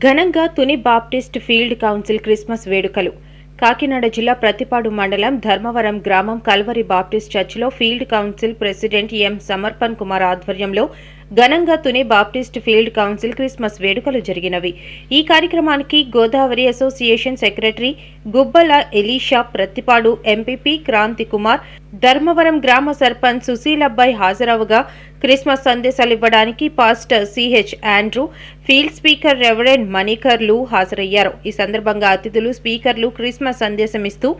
ఘనంగా Tuni Baptist field council Christmas వేడుకలు. కాకినాడ జిల్లా ప్రతిపాడు మండలం ధర్మవరం గ్రామం కల్వరి బాప్టిస్ట్ చర్చిలో field council president M Samarpan Kumar ఆధ్వర్యంలో ఘనంగా Tuni Baptist field council Christmas వేడుకలు జరిగినవి. ఈ కార్యక్రమానికి Godavari association secretary Gubbala Elisha Prathipadu MPP Kranthi Kumar Dharmavaram గ్రామ సర్పంచ్ సుశీలబ్బాయి హాజరవగా క్రిస్మస్ సందేశాలు ఇవ్వడానికి pastor CH Andrew field speaker reverend మణికర్లు హాజరయ్యారు. ఈ సందర్భంగా అతిథులు స్పీకర్లు క్రిస్మస్ సందేశం ఇస్తూ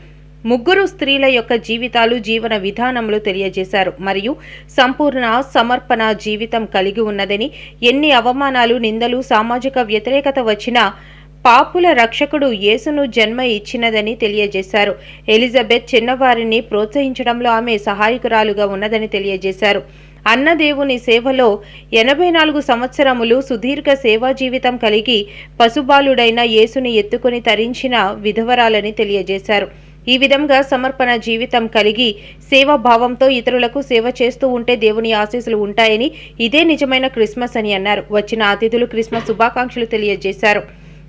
ముగ్గురు స్త్రీల యొక్క జీవితాలు జీవన విధానములు తెలియజేశారు. మరియు సంపూర్ణ సమర్పణ జీవితం కలిగి ఉన్నదని ఎన్ని అవమానాలు నిందలు సామాజిక వ్యతిరేకత వచ్చినా పాపుల రక్షకుడు యేసును జన్మ ఇచ్చినదని తెలియజేశారు. ఎలిజబెత్ చిన్నవారిని ప్రోత్సహించడంలో ఆమె సహాయకురాలుగా ఉన్నదని తెలియజేశారు. అన్నదేవుని సేవలో ఎనభై నాలుగు సంవత్సరములు సుదీర్ఘ సేవా జీవితం కలిగి పశుబాలుడైన యేసుని ఎత్తుకుని తరించిన విధవరాలని తెలియజేశారు. ఈ విధంగా సమర్పణ జీవితం కలిగి సేవాభావంతో ఇతరులకు సేవ చేస్తూ ఉంటే దేవుని ఆశీస్సులు ఉంటాయని ఇదే నిజమైన క్రిస్మస్ అని అన్నారు. వచ్చిన అతిథులు క్రిస్మస్ శుభాకాంక్షలు తెలియజేశారు.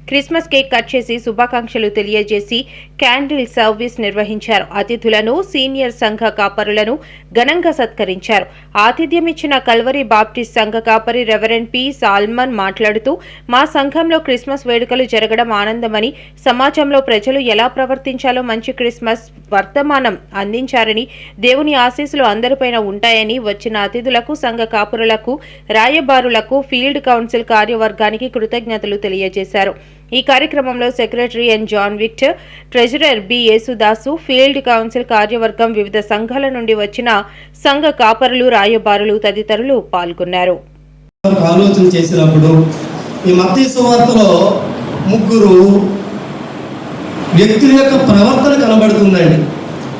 క్రిస్మస్ కేక్ కట్ చేసి శుభాకాంక్షలు తెలియజేసి క్యాండిల్ సర్వీస్ నిర్వహించారు. అతిథులను సీనియర్ సంఘ కాపరులను ఘనంగా సత్కరించారు. ఆతిథ్యం ఇచ్చిన కల్వరి బాప్టిస్ట్ సంఘ కాపరి రెవరెండ్ పి. సాల్మన్ మాట్లాడుతూ మా సంఘంలో క్రిస్మస్ వేడుకలు జరగడం ఆనందమని సమాజంలో ప్రజలు ఎలా ప్రవర్తించాలో మంచి క్రిస్మస్ వర్తమానం అందించారని దేవుని ఆశీస్సులు అందరిపైన ఉంటాయని వచ్చిన అతిథులకు సంఘ కాపురులకు రాయబారులకు ఫీల్డ్ కౌన్సిల్ కార్యవర్గానికి కృతజ్ఞతలు తెలియజేశారు. ఈ కార్యక్రమంలో secretary N John Victor treasurer B Yesudasu field council కార్యవర్గం వివిధ సంఘాల నుండి వచ్చిన సంఘ కాపరులు రాయబారులు తదితరులు పాల్గొన్నారు. ఆలోచన చేసినప్పుడు ఈ మత్తయి సువార్తలో ముగ్గురు వ్యక్తుల యొక్క ప్రవర్తన కనబడుతుందండి.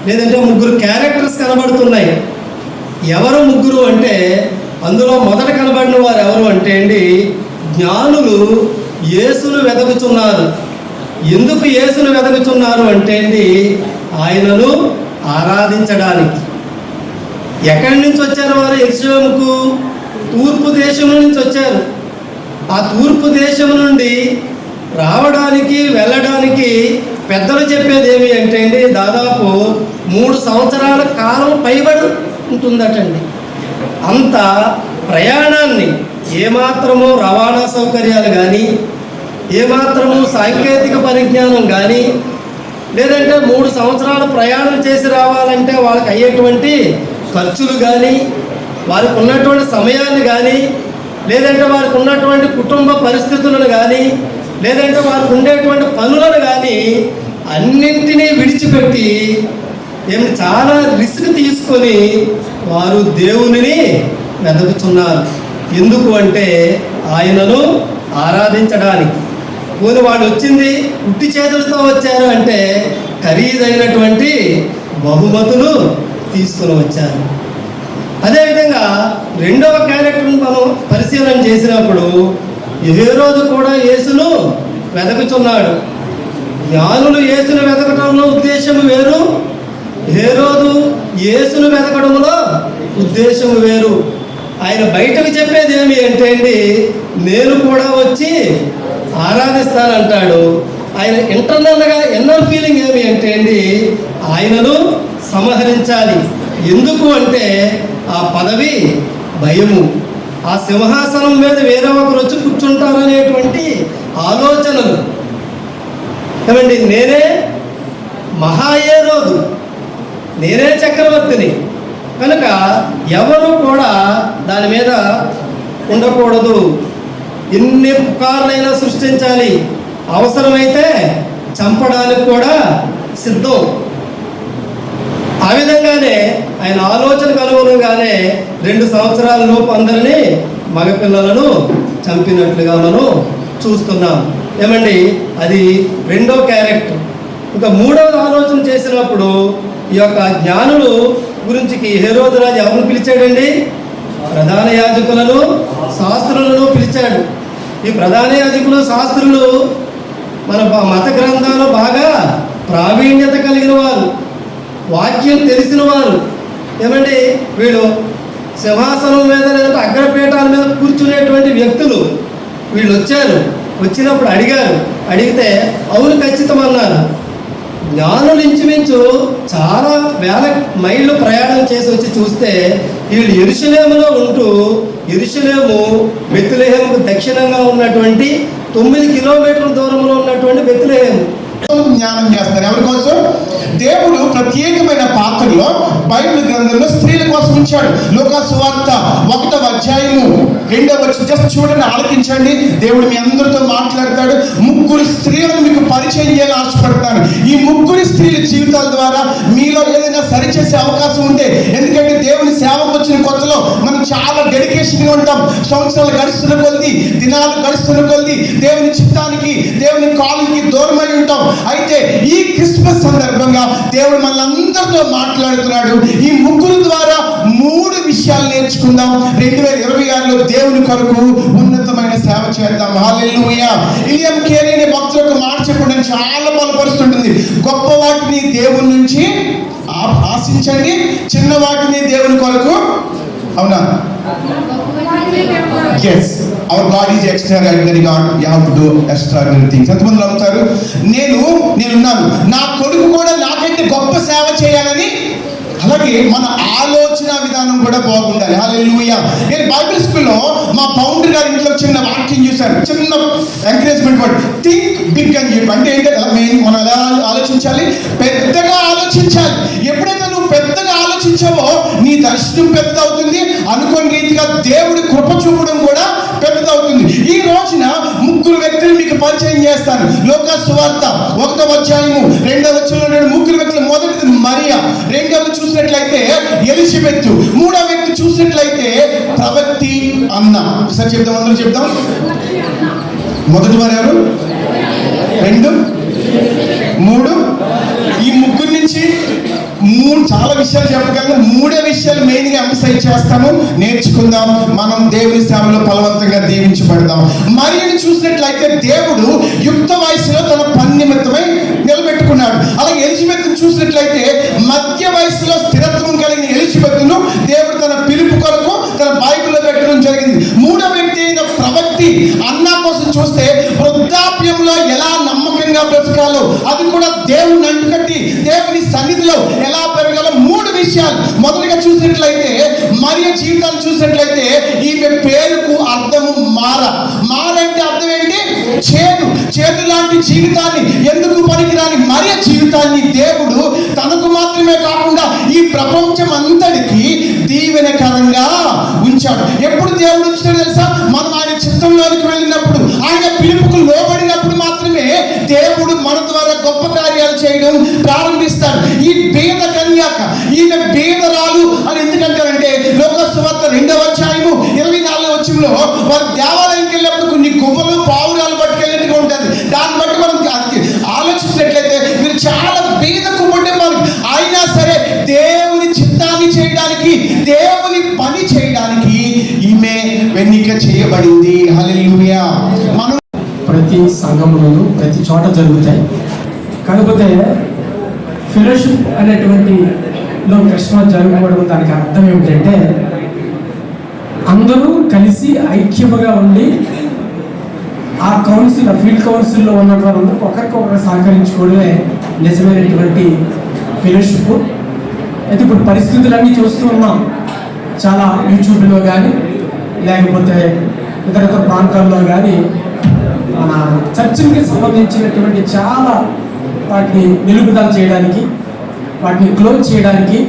లేదంటే ముగ్గురు క్యారెక్టర్స్ కనబడుతున్నాయి. ఎవరు ముగ్గురు అంటే అందులో మొదట కనబడిన వారు ఎవరు అంటే అండి జ్ఞానులు యేసును వెదకుచున్నారు ఎందుకు యేసును వెదకుచున్నారు అంటే అండి ఆయనను ఆరాధించడానికి. ఎక్కడి నుంచి వచ్చారు వారు? ఎరుసలేముకు తూర్పు దేశం నుంచి వచ్చారు. ఆ తూర్పు దేశం నుండి రావడానికి వెళ్ళడానికి పెద్దలు చెప్పేది ఏమి అంటే అండి దాదాపు మూడు సంవత్సరాల కాలం పైబడి ఉంటుందటండి. అంత ప్రయాణాన్ని ఏమాత్రమో రవాణా సౌకర్యాలు కానీ ఏమాత్రము సాంకేతిక పరిజ్ఞానం కానీ లేదంటే మూడు సంవత్సరాలు ప్రయాణం చేసి రావాలంటే వాళ్ళకి అయ్యేటువంటి ఖర్చులు కానీ వారికి ఉన్నటువంటి సమయాన్ని కానీ లేదంటే వారికి ఉన్నటువంటి కుటుంబ పరిస్థితులను కానీ లేదంటే వారికి ఉండేటువంటి పనులను కానీ అన్నింటినీ విడిచిపెట్టి ఏమి చాలా రిస్క్ తీసుకొని వారు దేవునిని వెతుకుతున్నారు ఎందుకు అంటే ఆయనను ఆరాధించడానికి. పోని వాళ్ళు వచ్చింది ఉట్టి చేతులతో వచ్చారు అంటే ఖరీదైనటువంటి బహుమతులు తీసుకుని వచ్చారు. అదేవిధంగా రెండవ క్యారెక్టర్ని మనం పరిశీలన చేసినప్పుడు ఏ రోజు కూడా యేసును వెతకుచున్నాడు జ్ఞానులు యేసును వెతకటంలో ఉద్దేశం వేరు ఏ రోజు యేసును వెతకడంలో ఉద్దేశం వేరు. ఆయన బయటకు చెప్పేది ఏమి అంటే అండి నేను కూడా వచ్చి ఆరాధిస్తానంటాడు ఆయన ఇంటర్నల్గా ఇన్నర్ ఫీలింగ్ ఏమి అంటే అండి ఆయనను సంహరించాలి. ఎందుకు అంటే ఆ పదవి భయము. ఆ సింహాసనం మీద వేరే ఒకరు వచ్చి కూర్చుంటారనేటువంటి ఆలోచనలు. ఏమండి నేనే మహాయే రోజు నేనే చక్రవర్తిని. కనుక ఎవరు కూడా దాని మీద ఉండకూడదు. ఎన్ని పుకార్లైనా సృష్టించాలి. అవసరమైతే చంపడానికి కూడా సిద్ధం. ఆ విధంగానే ఆయన ఆలోచనకు అనుగుణంగానే రెండు సంవత్సరాల లోపు అందరినీ మగపిల్లలను చంపినట్లుగా మనం చూస్తున్నాం. ఏమండి? అది రెండో క్యారెక్టర్ ఇంకా మూడవది ఆలోచన చేసినప్పుడు ఈ యొక్క జ్ఞానులు గురించికి హేరోదు రాజు ఎవరిని పిలిచాడండి? ప్రధాన యాజకులను శాస్త్రులను పిలిచాడు. ఈ ప్రధాన యాజకులు శాస్త్రులు మన మత గ్రంథాలు బాగా ప్రావీణ్యత కలిగిన వారు వాక్యం తెలిసిన వారు. ఏమంటే వీళ్ళు సింహాసనం మీద లేదంటే అగ్రపీఠాల మీద కూర్చునేటువంటి వ్యక్తులు వీళ్ళు వచ్చారు. వచ్చినప్పుడు అడిగారు. అడిగితే అవును ఖచ్చితం అన్నారు. జ్ఞానులు ఇంచుమించు చాలా వేల మైళ్ళు ప్రయాణం చేసి వచ్చి చూస్తే వీళ్ళు ఎరుషలేములో ఉంటూ ఎరుషలేము బెత్తులేహంకు దక్షిణంగా ఉన్నటువంటి తొమ్మిది కిలోమీటర్ల దూరంలో ఉన్నటువంటి బెత్తులేహము జ్ఞానం చేస్తారు ఎవరి కోసం? దేవుడు ప్రత్యేకమైన పాత్రలో బైబిల్ గ్రంథంలో స్త్రీల కోసం ఉంచాడు. లోకాసువార్త ఒకటవ అధ్యాయము రెండవ వచ్చి జస్ట్ చూడండి ఆలకించండి. దేవుడు మీ అందరితో మాట్లాడతాడు. ముగ్గురు స్త్రీలను మీకు పరిచయం చేయాలని ఆశపడతాను ఈ ముగ్గురు స్త్రీల జీవితాల ద్వారా మీ సరిచేసే అవకాశం ఉంటే ఎందుకంటే దేవుని సేవకు వచ్చిన కొత్తలో మనం చాలా డెడికేషన్గా ఉంటాం. సంవత్సరాలు గడుస్తున్న కొద్ది దినాలు గడుస్తున్న కొద్ది దేవుని చిత్తానికి దేవుని కాలుకి దూరమై ఉంటాం. అయితే ఈ క్రిస్మస్ సందర్భంగా దేవుడు మనందరితో మాట్లాడుతున్నాడు. ఈ ముగ్గురు ద్వారా మూడు విషయాలు నేర్చుకుందాం. రెండు వేల ఇరవై ఆరులో దేవుని కొరకు ఉన్నతమైన సేవ చేద్దాం. హాలెల్లుయా. ఇలియం కేరీ అనే భక్తులు మాట చెప్పడం చాలా బలపరుస్తుంటుంది. గొప్ప వాటిని దేవుని నుంచి ఆశించండి చిన్న వాటిని దేవుని కొరకు. అవునా? Yes our God is extraordinary God you have to do extraordinary things ఎంతమంది నమ్ముతారు? నేను నేనున్నాను. నా కొడుకు కూడా నాకంటే గొప్ప సేవ చేయాలని అలాగే మన ఆలోచన విధానం కూడా బాగుండాలి. హల్లెలూయా నేను బైబిల్ స్కూల్లో మా ఫౌండర్ గారి ఇంట్లో చిన్న వాక్యం చూశాను. చిన్న ఎంకరేజ్మెంట్ వర్డ్ థింక్ బిగ్ అని చెప్పి. అంటే ఏంటంటే మెయిన్ మనం ఎలా ఆలోచించాలి? పెద్దగా ఆలోచించాలి ఎప్పుడైతే నువ్వు పెద్దగా ఆలోచించావో నీ దర్శనం పెద్దదవుతుంది. అనుకోని రీతిగా దేవుడి కృప చూపడం కూడా పెద్దదవుతుంది. ఈ రోజున ముగ్గురు వ్యక్తులు మీకు పరిచయం చేస్తాను లోక సువార్త ఒక్క వచ్చాయము రెండవ వచ్చంలో ముగ్గురు వ్యక్తులు మొదటిది మరియా. రెండవది చూసినట్లయితే ఎలిజబెత్. మూడవ వ్యక్తి చూసినట్లయితే ప్రవక్తి అన్న. ఒకసారి చెప్దాం అందరూ చెప్దాం. మొదటి వారు ఎవరు? రెండు. మూడు. మూడు చాలా విషయాలు చెప్పగలను మూడే విషయాలు మెయిన్గా ఎంఫసైజ్ చేస్తాము. నేర్చుకుందాం. మనం దేవుని సేవలో బలవంతంగా దీవించబడదాం. మరియు చూసినట్లయితే దేవుడు యుక్త వయసులో తన పని నిమిత్తమై నిలబెట్టుకున్నాడు. అలాగే ఎలిజబెత్ చూసినట్లయితే మధ్య వయసులో స్థిరత్వం కలిగిన ఎలిజబెత్ను దేవుడు తన పిలుపు కొరకు తన బైబిల్లో పెట్టడం జరిగింది. మూడో వ్యక్తి అయిన ప్రవక్తి అన్న కోసం చూస్తే ఎలా బ్రతకాలో అది కూడా దేవుని అంటుకట్టి దేవుని సన్నిధిలో ఎలా పెరగాలో మూడు విషయాలు. మొదటిగా చూసినట్లయితే మరియ జీవితాన్ని చూసినట్లయితే ఈమె పేరుకు అర్థము మార. మార అంటే అర్థం ఏంటి? చేదు. చేదు లాంటి జీవితాన్ని ఎందుకు పనికిరాని మరియ జీవితాన్ని దేవుడు తనకు మాత్రమే కాకుండా ప్రారంభిస్తాడు ఈ బీద కన్యాక ఈమె బీదరాలు అని ఎందుకంటారంటే లోక సువార్త రెండవ అధ్యాయము ఇరవై నాలుగో వచ్చంలో వారు దేవాలయంకి వెళ్ళినప్పుడు కొన్ని గువ్వలు పావురాలు పట్టుకెళ్ళినట్టుగా ఉంటుంది. దాన్ని బట్టి మనం ఆలోచించినట్లయితే మీరు చాలా బీద కుటుంబాలు అయినా సరే దేవుని చిత్తాన్ని చేయడానికి దేవుని పని చేయడానికి ఈమె వెన్నిక చేయబడింది. హల్లెలూయా. మనం ప్రతి సంఘంలోనూ ప్రతి చోట జరుగుతాయి. కాకపోతే ఫెలోషిప్ అనేటువంటి లో క్రిస్మస్ జరగకపోవడం దానికి అర్థం ఏమిటంటే అందరూ కలిసి ఐక్యముగా ఉండి ఆ కౌన్సిల్ ఆ ఫీల్డ్ కౌన్సిల్లో ఉన్న వారందరూ ఒకరికొకరు సహకరించుకోవడమే నిజమైనటువంటి ఫెలోషిప్. అయితే ఇప్పుడు పరిస్థితులన్నీ చూస్తూ ఉన్నాం. చాలా యూట్యూబ్లో కానీ లేకపోతే ఇతర ఇతర ప్రాంతాల్లో కానీ మన చర్చికి సంబంధించినటువంటి చాలా వాటిని నిలుపుదల చేయడానికి వాటిని క్లోజ్ చేయడానికి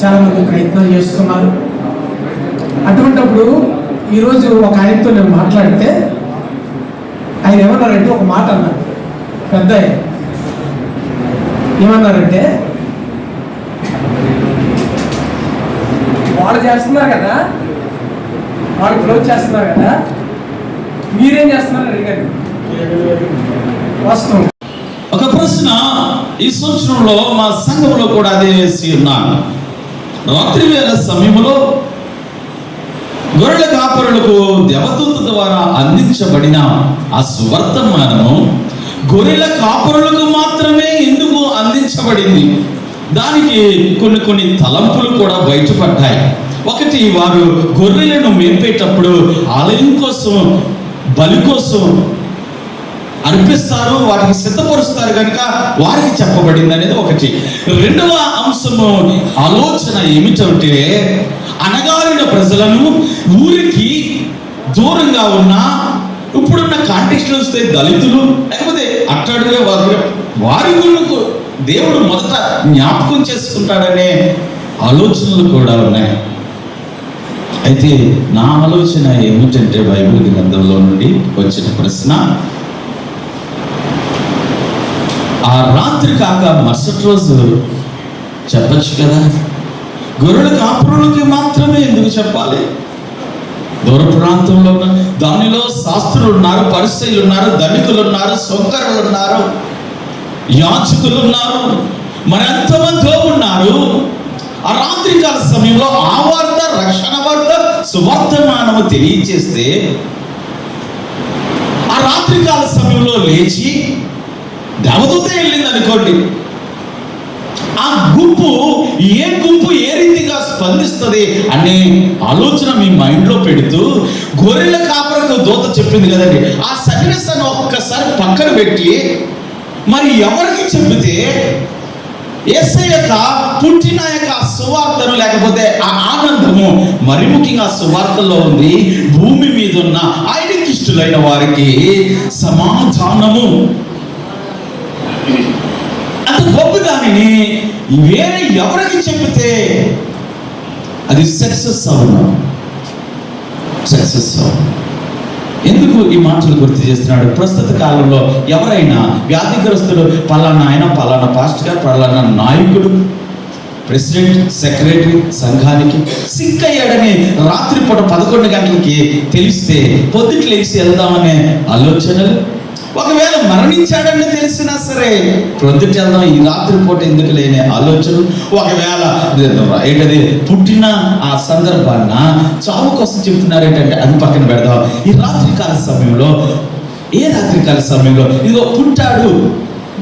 చాలా మంది ప్రయత్నం చేస్తున్నారు. అటువంటప్పుడు ఈరోజు ఒక ఆయనతో నేను మాట్లాడితే ఆయన ఏమన్నారంటే ఒక మాట అన్నారు. పెద్ద ఏమన్నారంటే వాళ్ళు చేస్తున్నారు కదా వాళ్ళు క్లోజ్ చేస్తున్నారు కదా మీరేం చేస్తున్నారు అడిగారు. వాస్తవం ప్రశ్న ఈ సంవత్సరంలో మా సంఘంలో కూడా అదే వేసి ఉన్నాను రాత్రి వేళ సమయంలో గొర్రెల కాపరులకు దేవదూత ద్వారా అందించబడిన ఆ సువర్తమానము గొర్రెల కాపరులకు మాత్రమే ఎందుకు అందించబడింది? దానికి కొన్ని కొన్ని తలంపులు కూడా బయటపడ్డాయి. ఒకటి వారు గొర్రెలను మేపేటప్పుడు ఆలయం కోసం బలి కోసం అర్పిస్తారు వాటికి సిద్ధపరుస్తారు కనుక వారికి చెప్పబడింది అనేది ఒకటి. రెండవ అంశము ఆలోచన ఏమిటంటే అనగారిన ప్రజలను ఊరికి దూరంగా ఉన్న ఇప్పుడున్న కాంటెక్స్ట్ వస్తే దళితులు లేకపోతే అట్టడుగా వారు వారి గుళ్ళకు దేవుడు మొదట జ్ఞాపకం చేసుకుంటాడనే ఆలోచనలు కూడా ఉన్నాయి. అయితే నా ఆలోచన ఏమిటంటే బైబిల్ గ్రంథంలో నుండి వచ్చిన ప్రశ్న ఆ రాత్రి కాక మరుసటి రోజు చెప్పచ్చు కదా? గొర్రెల కాపురులకి మాత్రమే ఎందుకు చెప్పాలి? దూర ప్రాంతంలో ఉన్న దానిలో శాస్త్రులు ఉన్నారు పరిస్థితులు ఉన్నారు ధనికులు ఉన్నారు సొంకరులు ఉన్నారు యాచకులు ఉన్నారు మరి ఎంతమందో ఉన్నారు. ఆ రాత్రి కాల సమయంలో ఆ వార్త రక్షణ వార్త సువర్తమానము తెలియచేస్తే ఆ రాత్రి కాల సమయంలో లేచి దేవదూత వెళ్ళింది అనుకోండి ఆ గుంపు ఏ గుంపు ఏ రీతిగా స్పందిస్తుంది అనే ఆలోచన మీ మైండ్లో పెడుతూ గొర్రెల కాపరకు దూత చెప్పింది కదండి. ఆ సన్నివేశాన్ని ఒక్కసారి పక్కన పెట్టి మరి ఎవరికి చెబితే ఏసై యొక్క పుట్టిన యొక్క సువార్తను లేకపోతే ఆ ఆనందము మరి ముఖ్యంగా సువార్తలో ఉంది. భూమి మీద ఉన్న ఆయనకి వారికి సమాధానము. అంత గొప్ప దానిని వేరే ఎవరికి చెబితే అది సక్సెస్ అవ్వడం సక్సెస్ అవ్వడం ఎందుకు ఈ మాటలు గుర్తు చేస్తున్నాడు? ప్రస్తుత కాలంలో ఎవరైనా వ్యాధిగ్రస్తుడు పలానా ఆయన పలానా పాస్టర్ గారు పలానా నాయకుడు ప్రెసిడెంట్ సెక్రటరీ సంఘానికి సిక్ అయ్యాడని రాత్రిపూట పదకొండు గంటలకి తెలిస్తే పొద్దుట్లు లేచి వెళ్దామనే ఆలోచనలు ఒకవేళ మరణించాడని తెలిసినా సరే ప్రొద్దుట వెళ్దాం ఈ రాత్రి పూట ఎందుకు లేని ఆలోచన? ఒకవేళ ఏంటది? పుట్టిన ఆ సందర్భాన్న చావు కోసం చెప్తున్నారు ఏంటంటే అది పక్కన పెడదాం. ఈ రాత్రికాల సమయంలో ఏ రాత్రికాల సమయంలో? ఇదిగో పుట్టాడు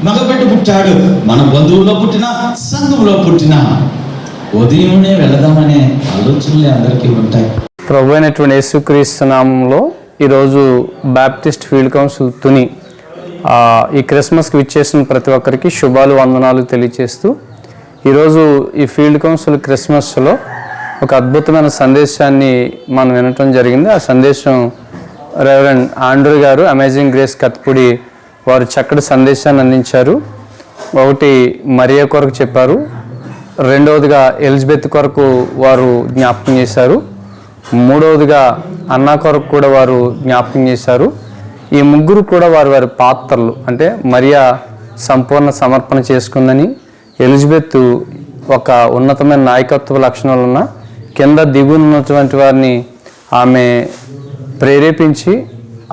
మగబిడ్డ పుట్టాడు మన బంధువుల్లో పుట్టిన సంఘంలో పుట్టిన ఉదయమునే వెళదామనే ఆలోచనలే అందరికీ ఉంటాయి. ప్రభు అయినటువంటి యేసుక్రీస్తు నామంలో ఈరోజు బ్యాప్టిస్ట్ ఫీల్డ్ కౌన్సిల్ తుని ఈ క్రిస్మస్కి విచ్చేసిన ప్రతి ఒక్కరికి శుభాలు వందనాలు తెలియచేస్తూ ఈరోజు ఈ ఫీల్డ్ కౌన్సిల్ క్రిస్మస్లో ఒక అద్భుతమైన సందేశాన్ని మనం వినటం జరిగింది. ఆ సందేశం రెవరెండ్ ఆండ్రూ గారు అమేజింగ్ గ్రేస్ కత్పుడి వారు చక్కటి సందేశాన్ని అందించారు. ఒకటి మరియా కొరకు చెప్పారు. రెండవదిగా ఎలిజబెత్ కొరకు వారు జ్ఞాపకం చేశారు. మూడవదిగా అన్నా కొరకు కూడా వారు జ్ఞాపకం చేశారు. ఈ ముగ్గురు కూడా వారి వారి పాత్రలు అంటే మరియా సంపూర్ణ సమర్పణ చేసుకుందని ఎలిజబెత్ ఒక ఉన్నతమైన నాయకత్వ లక్షణాలు ఉన్న కింద దిగున్నటువంటి వారిని ఆమె ప్రేరేపించి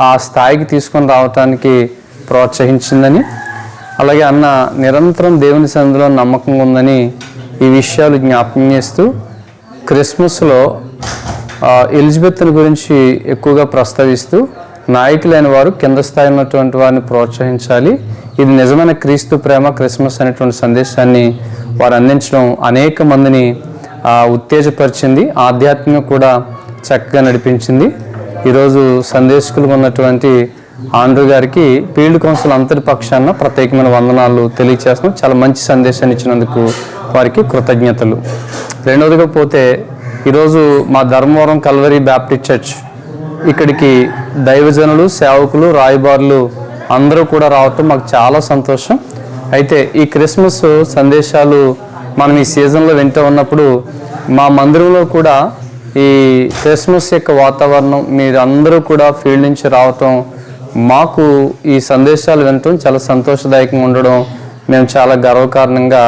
ఆ స్థాయికి తీసుకొని రావటానికి ప్రోత్సహించిందని అలాగే అన్న నిరంతరం దేవుని సందులో నమ్మకంగా ఉందని ఈ విషయాలు జ్ఞాపకం చేస్తూ క్రిస్మస్లో ఎలిజబెత్ని గురించి ఎక్కువగా ప్రస్తావిస్తూ నాయకులైన వారు కింద స్థాయి ఉన్నటువంటి వారిని ప్రోత్సహించాలి. ఇది నిజమైన క్రీస్తు ప్రేమ క్రిస్మస్ అనేటువంటి సందేశాన్ని వారు అందించడం అనేక మందిని ఉత్తేజపరిచింది. ఆధ్యాత్మిక కూడా చక్కగా నడిపించింది. ఈరోజు సందేశకులు ఉన్నటువంటి ఆండ్రు గారికి ఫీల్డ్ కౌన్సిల్ అంతటి పక్షాన ప్రత్యేకమైన వందనాలు తెలియచేస్తున్నాం. చాలా మంచి సందేశాన్ని ఇచ్చినందుకు వారికి కృతజ్ఞతలు. రెండవదిగా పోతే ఈరోజు మా ధర్మవరం కల్వరి బ్యాప్టిస్ట్ చర్చ్ ఇక్కడికి దైవజనులు సేవకులు రాయబారులు అందరూ కూడా రావటం మాకు చాలా సంతోషం. అయితే ఈ క్రిస్మస్ సందేశాలు మనం ఈ సీజన్లో వింటూ ఉన్నప్పుడు మా మందిరంలో కూడా ఈ క్రిస్మస్ యొక్క వాతావరణం మీరు అందరూ కూడా ఫీల్డ్ నుంచి రావటం మాకు ఈ సందేశాలు వినటం చాలా సంతోషదాయకంగా ఉండడం మేము చాలా గర్వకారణంగా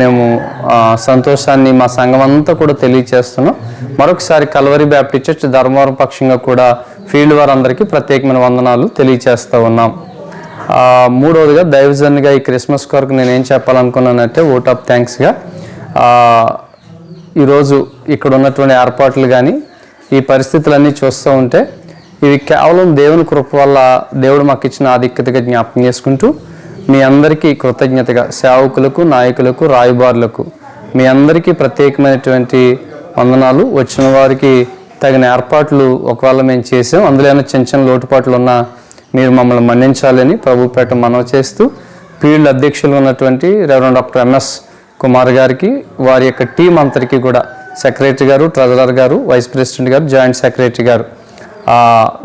మేము సంతోషాన్ని మా సంఘం అంతా కూడా తెలియచేస్తున్నాం. మరొకసారి కల్వరి బ్యాప్టిస్ట్ చర్చ్ ధర్మవరం పక్షంగా కూడా ఫీల్డ్ వారందరికీ ప్రత్యేకమైన వందనాలు తెలియచేస్తూ ఉన్నాం. మూడవదిగా దైవజన్గా ఈ క్రిస్మస్ కొరకు నేను ఏం చెప్పాలనుకున్నానంటే ఓట్ ఆఫ్ థ్యాంక్స్గా ఈరోజు ఇక్కడ ఉన్నటువంటి ఏర్పాట్లు కానీ ఈ పరిస్థితులన్నీ చూస్తూ ఉంటే ఇవి కేవలం దేవుని కృప వల్ల దేవుడు మాకు ఇచ్చిన ఆధిక్యతగా జ్ఞాపకం చేసుకుంటూ మీ అందరికీ కృతజ్ఞతగా సేవకులకు నాయకులకు రాయబారులకు మీ అందరికీ ప్రత్యేకమైనటువంటి వందనాలు. వచ్చిన వారికి తగిన ఏర్పాట్లు ఒకవేళ మేము చేసాం అందులో ఏమైనా చిన్న చిన్న లోటుపాట్లు ఉన్నా మీరు మమ్మల్ని మన్నించాలని ప్రభుపేట మనవి చేస్తూ ఫీల్డ్ అధ్యక్షులు ఉన్నటువంటి రెవరెండ్ డాక్టర్ ఎంఎస్ కుమార్ గారికి వారి యొక్క టీం అంతటికి కూడా సెక్రటరీ గారు ట్రెజరర్ గారు వైస్ ప్రెసిడెంట్ గారు జాయింట్ సెక్రటరీ గారు.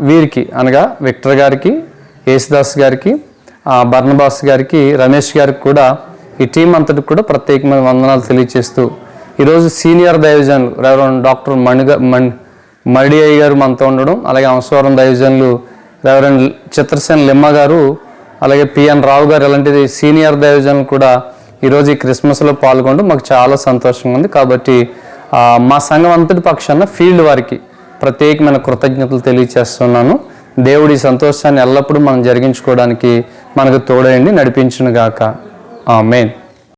వీరికి అనగా విక్టర్ గారికి యేసుదాస్ గారికి ఆ, గారికి రమేష్ గారికి కూడా ఈ టీం అంతటికి కూడా ప్రత్యేకమైన వందనాలు తెలియజేస్తూ ఈరోజు సీనియర్ దైవజనులు రెవరెండ్ డాక్టర్ మణిగ మణి మడి అయ్య గారు మనతో ఉండడం అలాగే అంశవరం దైవజనులు రెవరెండ్ చిత్రసేన లిమ్మ గారు అలాగే పిఎన్ రావు గారు ఇలాంటిది సీనియర్ దైవజనులు కూడా ఈరోజు ఈ క్రిస్మస్లో పాల్గొనడం మాకు చాలా సంతోషంగా ఉంది. కాబట్టి మా సంఘం అంతటి పక్షాన ఫీల్డ్ వారికి ప్రత్యేకమైన కృతజ్ఞతలు తెలియచేస్తున్నాను. దేవుడి సంతోషాన్ని ఎల్లప్పుడూ మనం జరిగించుకోవడానికి మనకు తోడయండి నడిపించును గాక మెయిన్